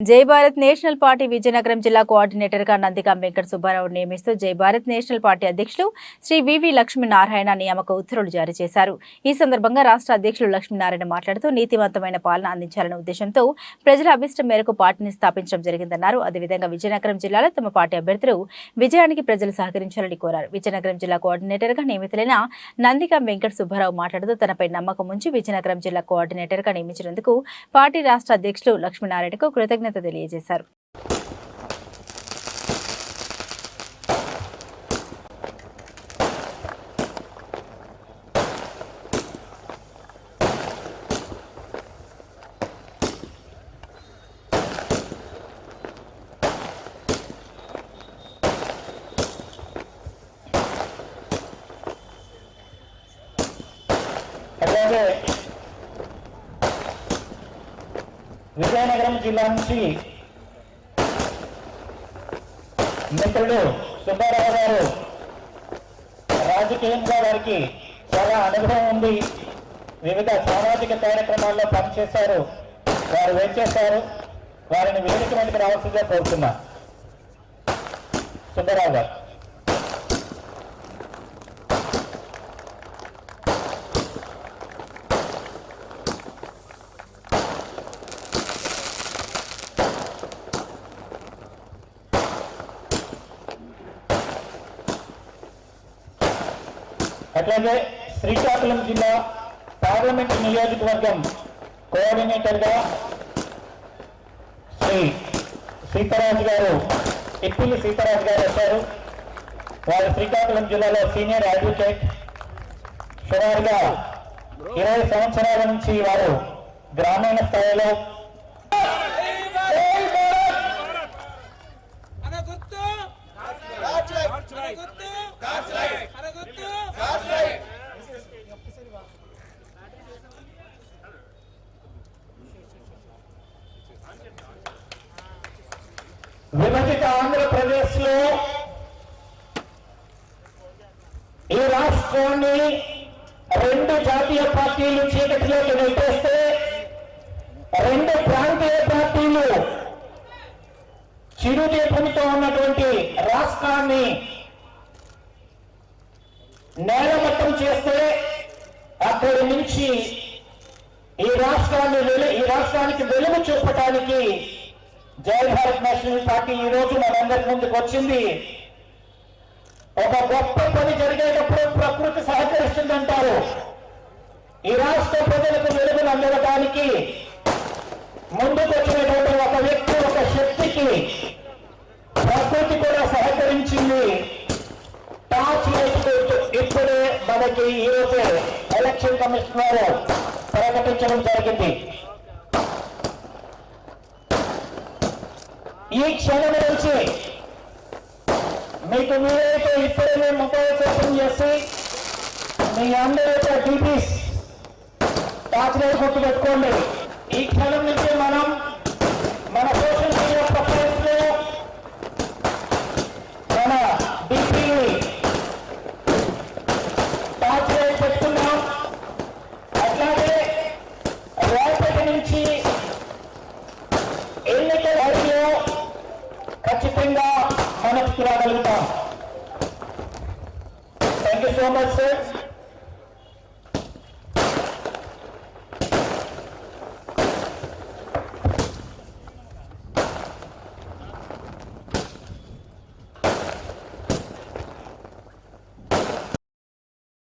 జై Bharat national party Vizianagaram జిల్లా కోఆర్డినేటర్గా నందిగా వెంకట సుబ్బారావు నియమిస్తూ జై భారత్ నేషనల్ పార్టీ అధ్యక్షులు శ్రీ వివి లక్ష్మీనారాయణ నియామక ఉత్తర్వులు జారీ చేశారు. ఈ సందర్భంగా రాష్ట్ర అధ్యక్షులు లక్ష్మీనారాయణ మాట్లాడుతూ నీతివంతమైన పాలన అందించాలనే ఉద్దేశంతో ప్రజల అభిష్టం మేరకు పార్టీని స్థాపించడం జరిగిందన్నారు. అదేవిధంగా విజయనగరం జిల్లాలో తమ పార్టీ అభ్యర్థులు విజయానికి ప్రజలు సహకరించాలని కోరారు. విజయనగరం జిల్లా కోఆర్డినేటర్గా నియమితులైన నందిగా వెంకట సుబ్బారావు మాట్లాడుతూ తనపై నమ్మకం ఉంచి విజయనగరం జిల్లా కోఆర్డినేటర్గా నియమించినందుకు పార్టీ రాష్ట్ర అధ్యక్షులు లక్ష్మీనారాయణకు కృతజ్ఞత తెలియజేశారు అలాగే విజయనగరం జిల్లా నుంచి మిత్రుడు సుబ్బారావు గారు రాజకీయంగా వారికి చాలా అనుభవం ఉంది. వివిధ సామాజిక కార్యక్రమాల్లో పనిచేశారు. వారు వేచేశారు వారిని వేదిక మీదకి రావాల్సిందిగా కోరుతున్నా. సుబ్బారావు గారు. అట్లాగే శ్రీకాకుళం జిల్లా పార్లమెంట్ నియోజకవర్గం కోఆర్డినేటర్గా శ్రీ సీతారాజు గారు ఇప్పిల్లి సీతారాజు గారు వచ్చారు. వారు శ్రీకాకుళం జిల్లాలో సీనియర్ అడ్వకేట్. సుమారుగా ఇరవై సంవత్సరాల నుంచి వారు గ్రామీణ స్థాయిలో విభజిత ఆంధ్రప్రదేశ్లో ఈ రాష్ట్రాన్ని రెండు జాతీయ పార్టీలు చీకటిలోకి నెట్టేస్తే రెండు ప్రాంతీయ పార్టీలు చిరుదీపంతో ఉన్నటువంటి రాష్ట్రాన్ని నేలమట్టం చేస్తే అక్కడి నుంచి ఈ రాష్ట్రాన్ని ఈ రాష్ట్రానికి వెలుగు చూపటానికి జై భారత్ నేషనల్ పార్టీ ఈ రోజు మనందరి ముందుకు వచ్చింది. ఒక గొప్ప పని జరిగేటప్పుడు ప్రకృతి సహకరిస్తుందంటారు. ఈ రాష్ట్ర ప్రజలకు వెలుగును అందడానికి ముందుకు వచ్చినటువంటి ఒక వ్యక్తి ఒక శక్తికి ప్రకృతి కూడా సహకరించింది. టార్చ్ లైట్ ఇప్పుడే మనకి ఈ రోజు ఎలక్షన్ కమిషనర్ ప్రకటించడం జరిగింది. ఈ క్షణం నుంచి మీకు మీరైతే ఇప్పుడే మేము మొబైల్ ఓపెన్ చేసి మీ అందరి డీపీస్ డ్యూటీస్ టార్చ్ లైట్ గుర్తు పెట్టుకోండి. ఈ క్షణం నుంచి మనం సోషల్ మీడియా ప్రొఫైల్స్లో మన డిపి టార్చ్ లైట్ పెట్టుకున్నాం అట్లాగే రేపటి నుంచి ఎన్నికల వరకు ఖచ్చితంగా మనకు రాగలుగుతాం. Thank you so much sir